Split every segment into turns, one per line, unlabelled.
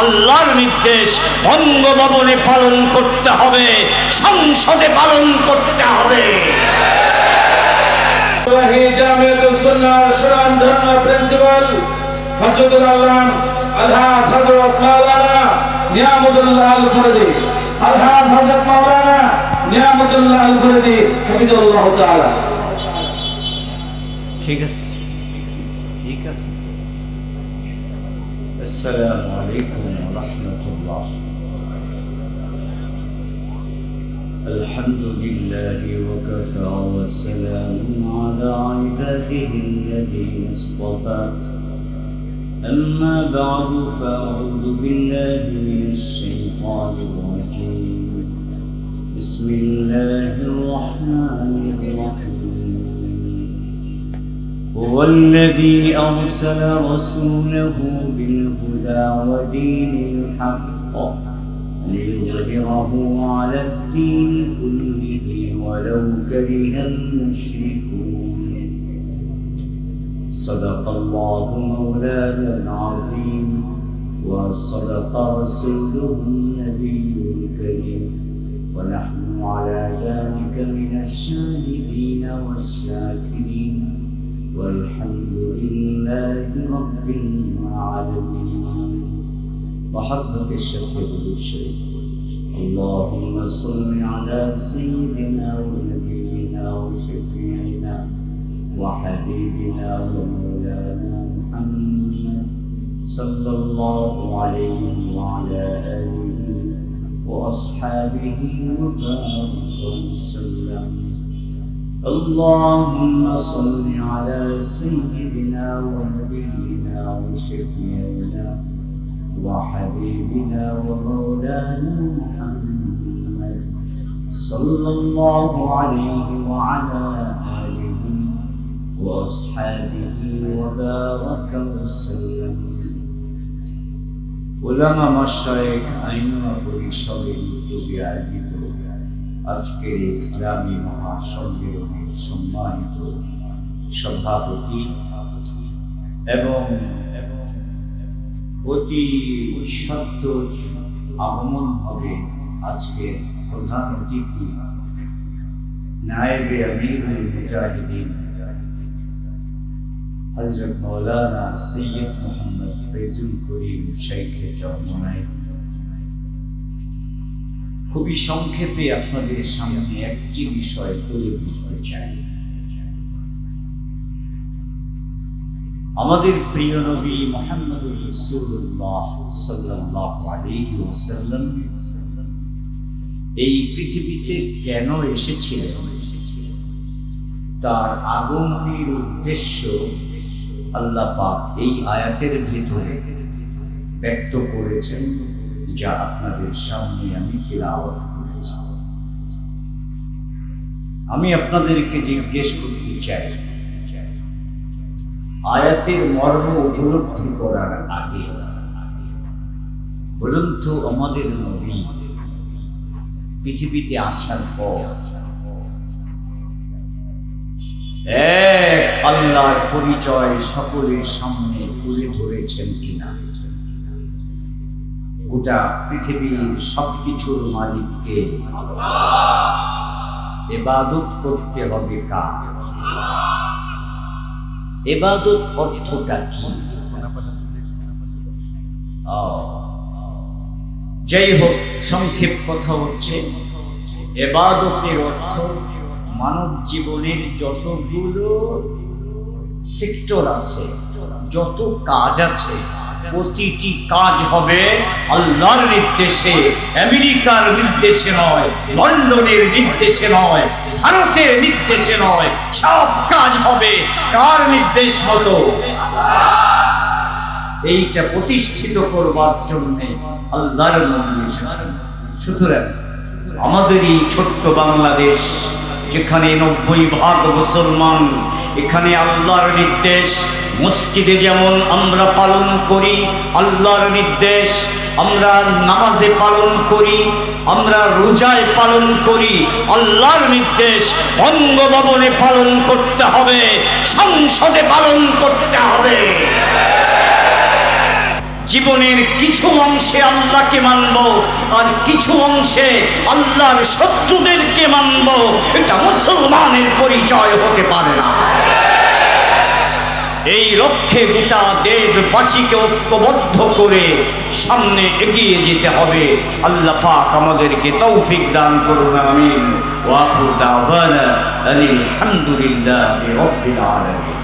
আল্লাহর নির্দেশ বঙ্গভবনে পালন করতে হবে সংসদে পালন করতে হবে।
ওয়াহি জামিয়াতুস সুন্নাহ সুরান ধর্ম প্রিন্সিপাল হযরতুল আল্লাম আলহাজ হযরত মাওলানা নিয়ামতুল্লাহ আল ফরদি আলহাজ হযরত মাওলানা নিয়ামতুল্লাহ আল ফরদি হাফিজাল্লাহ তাআলা।
ঠিক আছে ঠিক আছে। السلام عليكم ورحمة الله. الحمد لله وكفى والسلام على عباده الذين اصطفى. أما بعد فأعوذ بالله من الشيطان الرجيم. بسم الله الرحمن هو الذي أرسل رسوله بالهدى ودين الحق ليظهره على الدين كله ولو كره المشركون. صدق الله مولانا العظيم وصدق رسوله النبي الكريم. ونحن على ذلك من الشاهدين والشاكرين. والحمد لله رب العالمين. محبة الشفيع الشيخ اللهم صل على سيدنا ونبينا وشفيعنا وحبيبنا ومولانا محمد صلى الله عليه وعلى آله وأصحابه وبارك وسلم. اللهم صل على سيدنا ونبينا وشفيعنا وحبيبنا ومولانا محمد صلى الله عليه وعلى آله وأصحابه وبارك وسلم ওলামা মাশায়েখ আইনমা পরিষদের উদ্যোগে আয়োজিত আজকের ইসলামী মহাসম্মেলনের সম্মানিত সভাপতি এবং অতি সত্য আগমন হবে আজকের প্রধান অতিথি নায়েবে আমিরুল মুজাহিদিন হজরত মৌলানা সৈয়দ মোহাম্মদ ফৈজুল করিম শেখে চরমনাই খুবই সংক্ষেপে আপনাদের সামনে একটি বিষয় তুলে ধরতে চাই। আমাদের প্রিয় নবী মোহাম্মদুর রাসূলুল্লাহ সাল্লাল্লাহু আলাইহি ওয়াসাল্লাম এই পৃথিবীতে কেন এসেছিলেন? তার আগমনের উদ্দেশ্য আল্লাহ পাক এই আয়াতের ভিতরে ব্যক্ত করেছেন। যা আপনাদের সামনে আমি তিলাওয়াত করেছি আমি আপনাদেরকে জিজ্ঞেস করতে চাই, আয়াতের মর্ম উপলব্ধি করার আগে বলুন তো আমাদের নবী পৃথিবীতে আসার পর, এক আল্লাহর পরিচয় সকলের সামনে তুলে ধরেছেন কিনা? গোটা পৃথিবীর সবকিছুর মালিককে এবাদত করতে হবে কার? এবাদত অর্থটা কি? যাই হোক, সংক্ষেপ কথা হচ্ছে, এবাদতের অর্থ মানব জীবনের যতগুলো সেক্টর আছে, যত কাজ আছে প্রতিটি কাজ হবে আল্লাহর নির্দেশে, আমেরিকার নির্দেশে নয়, লন্ডনের নির্দেশে নয়, ভারতের নির্দেশে নয়, সব কাজ হবে কার নির্দেশ হলো এইটা প্রতিষ্ঠিত করবার জন্য আল্লাহর নবী এসেছেন। সুতরাং আমাদের এই ছোট্ট বাংলাদেশ যেখানে নব্বই ভাগ মুসলমান, এখানে আল্লাহর নির্দেশ। মসজিদে যেমন আমরা পালন করি, আল্লাহর নির্দেশ। আমরা নামাজে পালন করি, আমরা রোজায় পালন করি, আল্লাহর নির্দেশ। বঙ্গভবনে পালন করতে হবে, সংসদে পালন করতে হবে। জীবনের কিছু অংশে আল্লাহকে মানব আর কিছু অংশে আল্লাহর শত্রুদেরকে মানব, এটা মুসলমানের পরিচয় হতে পারে না। এই লক্ষ্যে গোটা দেশবাসীকে ঐক্যবদ্ধ করে সামনে এগিয়ে যেতে হবে। আল্লাহ পাক আমাদেরকে তৌফিক দান করুন, আমিন। ওয়াকুর দাওয়ানা আলহামদুলিল্লাহি রাব্বিল আলামিন।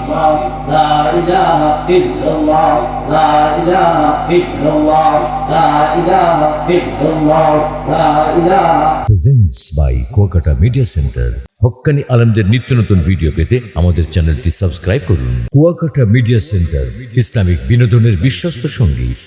لا إله إلا الله لا إله إلا الله لا إله إلا الله لا إله
presents by Kuakata media centre Haqqani আলমদের নিত্য নতুন ভিডিও পেতে আমাদের চ্যানেলটি সাবস্ক্রাইব করুন কুয়াকাটা মিডিয়া সেন্টার ইসলামিক বিনোদনের বিশ্বস্ত সঙ্গী